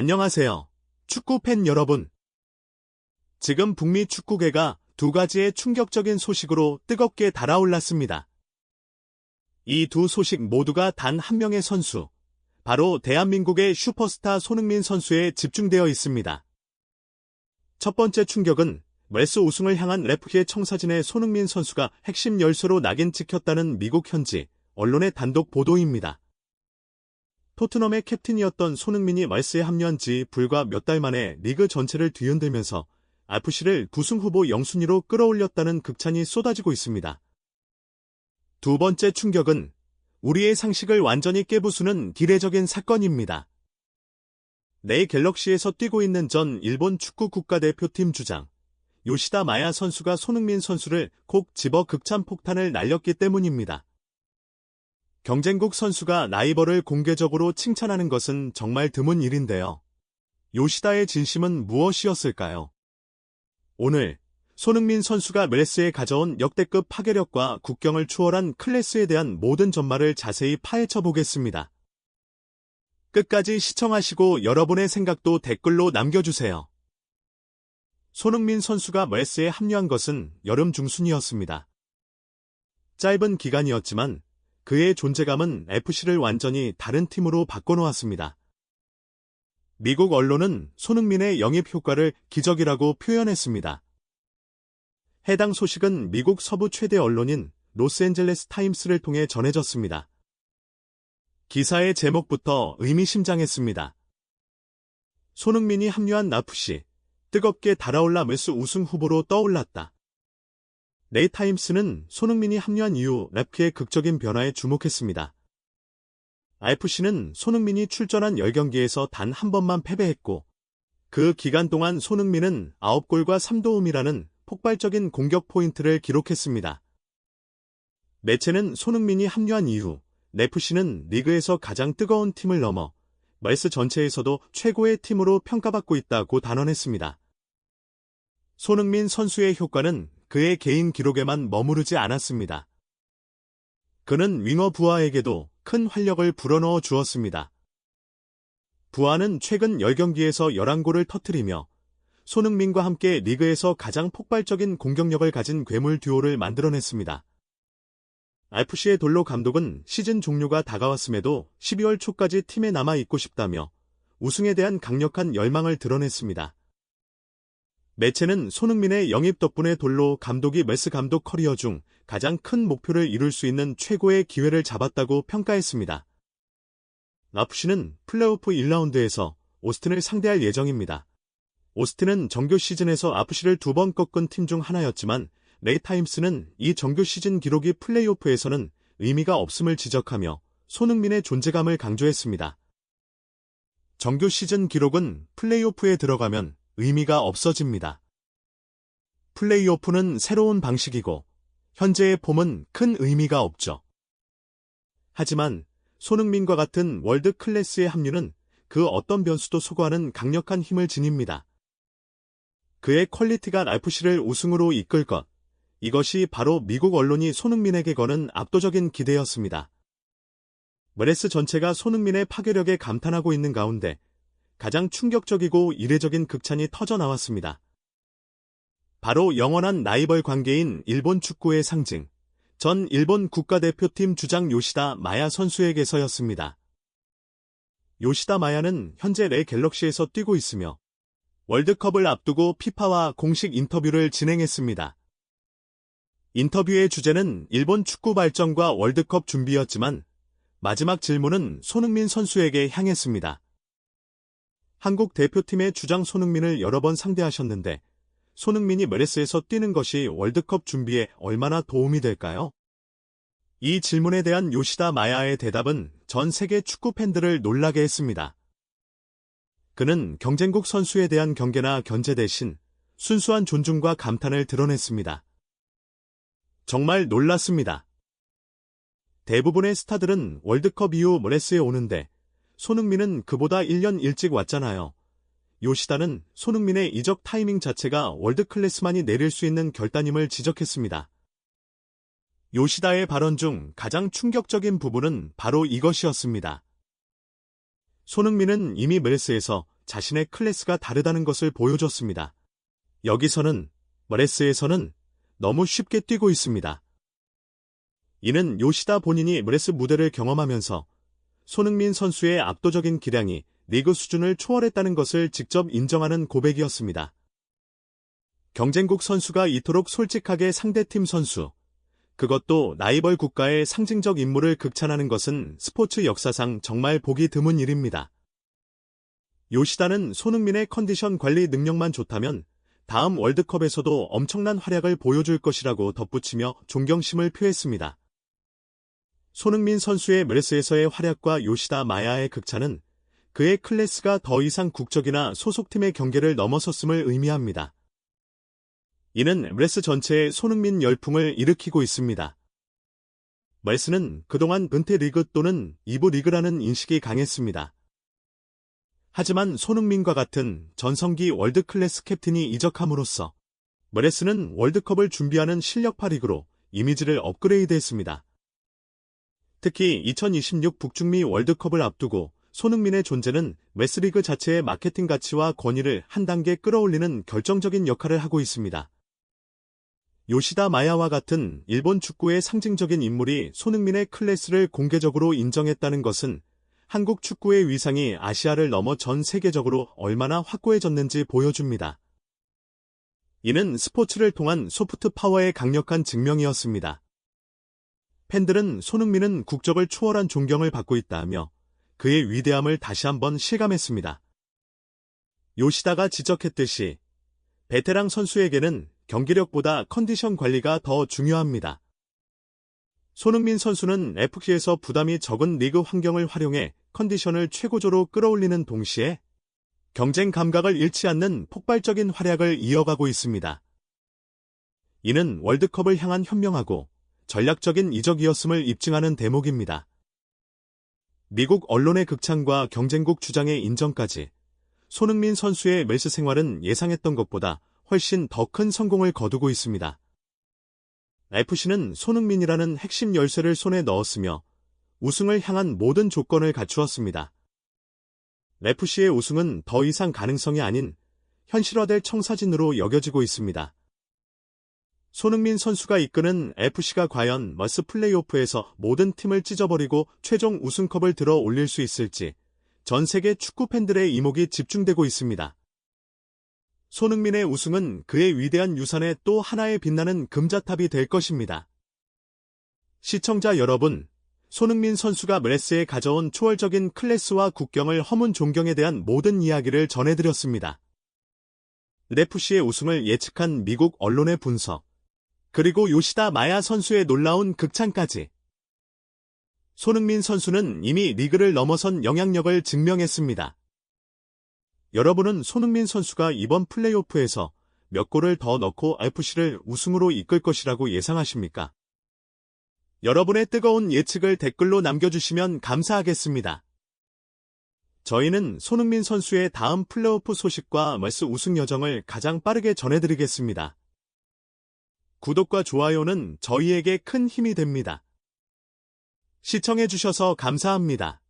안녕하세요. 축구 팬 여러분. 지금 북미 축구계가 두 가지의 충격적인 소식으로 뜨겁게 달아올랐습니다. 이 두 소식 모두가 단 한 명의 선수, 바로 대한민국의 슈퍼스타 손흥민 선수에 집중되어 있습니다. 첫 번째 충격은 웰스 우승을 향한 레프의 청사진에 손흥민 선수가 핵심 열쇠로 낙인 찍혔다는 미국 현지 언론의 단독 보도입니다. 토트넘의 캡틴이었던 손흥민이 웰스에 합류한 지 불과 몇 달 만에 리그 전체를 뒤흔들면서 RFC를 구승 후보 영순위로 끌어올렸다는 극찬이 쏟아지고 있습니다. 두 번째 충격은 우리의 상식을 완전히 깨부수는 기례적인 사건입니다. 내일 갤럭시에서 뛰고 있는 전 일본 축구 국가대표팀 주장 요시다 마야 선수가 손흥민 선수를 콕 집어 극찬 폭탄을 날렸기 때문입니다. 경쟁국 선수가 라이벌을 공개적으로 칭찬하는 것은 정말 드문 일인데요. 요시다의 진심은 무엇이었을까요? 오늘 손흥민 선수가 멜스에 가져온 역대급 파괴력과 국경을 추월한 클래스에 대한 모든 전말을 자세히 파헤쳐 보겠습니다. 끝까지 시청하시고 여러분의 생각도 댓글로 남겨주세요. 손흥민 선수가 멜스에 합류한 것은 여름 중순이었습니다. 짧은 기간이었지만 그의 존재감은 FC를 완전히 다른 팀으로 바꿔놓았습니다. 미국 언론은 손흥민의 영입 효과를 기적이라고 표현했습니다. 해당 소식은 미국 서부 최대 언론인 로스앤젤레스 타임스를 통해 전해졌습니다. 기사의 제목부터 의미심장했습니다. 손흥민이 합류한 나프시, 뜨겁게 달아올라 매수 우승 후보로 떠올랐다. 네이타임스는 손흥민이 합류한 이후 랩크의 극적인 변화에 주목했습니다. IFC는 손흥민이 출전한 10경기에서 단 한 번만 패배했고 그 기간 동안 손흥민은 9골과 3도움이라는 폭발적인 공격 포인트를 기록했습니다. 매체는 손흥민이 합류한 이후 네프시는 리그에서 가장 뜨거운 팀을 넘어 말스 전체에서도 최고의 팀으로 평가받고 있다고 단언했습니다. 손흥민 선수의 효과는 그의 개인 기록에만 머무르지 않았습니다. 그는 윙어 부하에게도 큰 활력을 불어넣어 주었습니다. 부하는 최근 10경기에서 11골을 터뜨리며 손흥민과 함께 리그에서 가장 폭발적인 공격력을 가진 괴물 듀오를 만들어냈습니다. RFC의 돌로 감독은 시즌 종료가 다가왔음에도 12월 초까지 팀에 남아 있고 싶다며 우승에 대한 강력한 열망을 드러냈습니다. 매체는 손흥민의 영입 덕분에 돌로 감독이 메스 감독 커리어 중 가장 큰 목표를 이룰 수 있는 최고의 기회를 잡았다고 평가했습니다. 라프시는 플레이오프 1라운드에서 오스틴을 상대할 예정입니다. 오스틴은 정규 시즌에서 아프시를 두 번 꺾은 팀 중 하나였지만 레이타임스는 이 정규 시즌 기록이 플레이오프에서는 의미가 없음을 지적하며 손흥민의 존재감을 강조했습니다. 정규 시즌 기록은 플레이오프에 들어가면 의미가 없어집니다. 플레이오프는 새로운 방식이고 현재의 폼은 큰 의미가 없죠. 하지만 손흥민과 같은 월드 클래스의 합류는 그 어떤 변수도 소거하는 강력한 힘을 지닙니다. 그의 퀄리티가 랄프시를 우승으로 이끌 것, 이것이 바로 미국 언론이 손흥민에게 거는 압도적인 기대였습니다. 메레스 전체가 손흥민의 파괴력에 감탄하고 있는 가운데 가장 충격적이고 이례적인 극찬이 터져 나왔습니다. 바로 영원한 라이벌 관계인 일본 축구의 상징, 전 일본 국가대표팀 주장 요시다 마야 선수에게서였습니다. 요시다 마야는 현재 레 갤럭시에서 뛰고 있으며 월드컵을 앞두고 피파와 공식 인터뷰를 진행했습니다. 인터뷰의 주제는 일본 축구 발전과 월드컵 준비였지만 마지막 질문은 손흥민 선수에게 향했습니다. 한국 대표팀의 주장 손흥민을 여러 번 상대하셨는데 손흥민이 메레스에서 뛰는 것이 월드컵 준비에 얼마나 도움이 될까요? 이 질문에 대한 요시다 마야의 대답은 전 세계 축구 팬들을 놀라게 했습니다. 그는 경쟁국 선수에 대한 경계나 견제 대신 순수한 존중과 감탄을 드러냈습니다. 정말 놀랐습니다. 대부분의 스타들은 월드컵 이후 모레스에 오는데 손흥민은 그보다 1년 일찍 왔잖아요. 요시다는 손흥민의 이적 타이밍 자체가 월드클래스만이 내릴 수 있는 결단임을 지적했습니다. 요시다의 발언 중 가장 충격적인 부분은 바로 이것이었습니다. 손흥민은 이미 멜스에서 자신의 클래스가 다르다는 것을 보여줬습니다. 여기서는 머레스에서는 너무 쉽게 뛰고 있습니다. 이는 요시다 본인이 브레스 무대를 경험하면서 손흥민 선수의 압도적인 기량이 리그 수준을 초월했다는 것을 직접 인정하는 고백이었습니다. 경쟁국 선수가 이토록 솔직하게 상대팀 선수, 그것도 라이벌 국가의 상징적 인물을 극찬하는 것은 스포츠 역사상 정말 보기 드문 일입니다. 요시다는 손흥민의 컨디션 관리 능력만 좋다면 다음 월드컵에서도 엄청난 활약을 보여줄 것이라고 덧붙이며 존경심을 표했습니다. 손흥민 선수의 메르스에서의 활약과 요시다 마야의 극찬은 그의 클래스가 더 이상 국적이나 소속팀의 경계를 넘어섰음을 의미합니다. 이는 레스 전체에 손흥민 열풍을 일으키고 있습니다. 말스는 그동안 은퇴 리그 또는 2부 리그라는 인식이 강했습니다. 하지만 손흥민과 같은 전성기 월드클래스 캡틴이 이적함으로써 머레스는 월드컵을 준비하는 실력파 리그로 이미지를 업그레이드했습니다. 특히 2026 북중미 월드컵을 앞두고 손흥민의 존재는 웨스리그 자체의 마케팅 가치와 권위를 한 단계 끌어올리는 결정적인 역할을 하고 있습니다. 요시다 마야와 같은 일본 축구의 상징적인 인물이 손흥민의 클래스를 공개적으로 인정했다는 것은 한국 축구의 위상이 아시아를 넘어 전 세계적으로 얼마나 확고해졌는지 보여줍니다. 이는 스포츠를 통한 소프트 파워의 강력한 증명이었습니다. 팬들은 손흥민은 국적을 초월한 존경을 받고 있다며 그의 위대함을 다시 한번 실감했습니다. 요시다가 지적했듯이 베테랑 선수에게는 경기력보다 컨디션 관리가 더 중요합니다. 손흥민 선수는 FC에서 부담이 적은 리그 환경을 활용해 컨디션을 최고조로 끌어올리는 동시에 경쟁 감각을 잃지 않는 폭발적인 활약을 이어가고 있습니다. 이는 월드컵을 향한 현명하고 전략적인 이적이었음을 입증하는 대목입니다. 미국 언론의 극찬과 경쟁국 주장의 인정까지 손흥민 선수의 멜스 생활은 예상했던 것보다 훨씬 더 큰 성공을 거두고 있습니다. FC는 손흥민이라는 핵심 열쇠를 손에 넣었으며 우승을 향한 모든 조건을 갖추었습니다. FC의 우승은 더 이상 가능성이 아닌 현실화될 청사진으로 여겨지고 있습니다. 손흥민 선수가 이끄는 FC가 과연 머스 플레이오프에서 모든 팀을 찢어버리고 최종 우승컵을 들어 올릴 수 있을지 전 세계 축구 팬들의 이목이 집중되고 있습니다. 손흥민의 우승은 그의 위대한 유산의 또 하나의 빛나는 금자탑이 될 것입니다. 시청자 여러분, 손흥민 선수가 메레스에 가져온 초월적인 클래스와 국경을 허문 존경에 대한 모든 이야기를 전해드렸습니다. 레프시의 우승을 예측한 미국 언론의 분석, 그리고 요시다 마야 선수의 놀라운 극찬까지. 손흥민 선수는 이미 리그를 넘어선 영향력을 증명했습니다. 여러분은 손흥민 선수가 이번 플레이오프에서 몇 골을 더 넣고 FC를 우승으로 이끌 것이라고 예상하십니까? 여러분의 뜨거운 예측을 댓글로 남겨주시면 감사하겠습니다. 저희는 손흥민 선수의 다음 플레이오프 소식과 멀스 우승 여정을 가장 빠르게 전해드리겠습니다. 구독과 좋아요는 저희에게 큰 힘이 됩니다. 시청해주셔서 감사합니다.